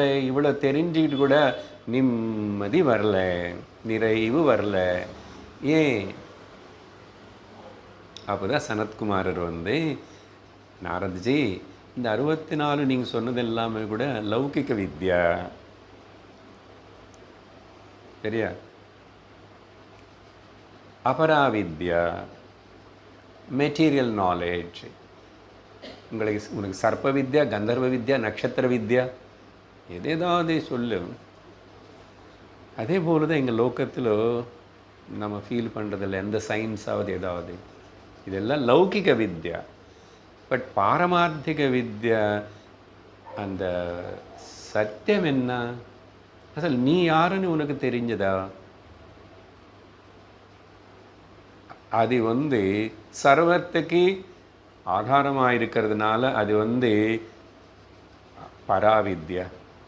இவ்வளோ தெரிஞ்சுக்கிட்டு கூட நிம்மதி வரல நிறைவு வரல. ஏன்? அப்போதான் சனத்குமாரர் வந்து நாரத்ஜி இந்த அறுபத்தி நாலு நீங்கள் சொன்னது எல்லாமே கூட லௌகிக வித்யா. சரியா? அபராவித்யா மெட்டீரியல் நாலேஜ் உங்களுக்கு உனக்கு சர்ப்ப வித்யா கந்தர்வ வித்யா நட்சத்திர வித்யா? எதேதாவது சொல்லு. அதே போல தான் எங்கள் லோக்கத்தில் நம்ம ஃபீல் பண்ணுறதில்ல எந்த சயின்ஸாவது ஏதாவது. இதெல்லாம் லௌகிக வித்யா. பட் பாரமார்த்திக வித்யா அந்த சத்தியம் என்ன? அசல் நீ யாருன்னு உனக்கு தெரிஞ்சதா? அது வந்து சர்வத்துக்கு ஆதாரமாக இருக்கிறதுனால அது வந்து பராவித்யா.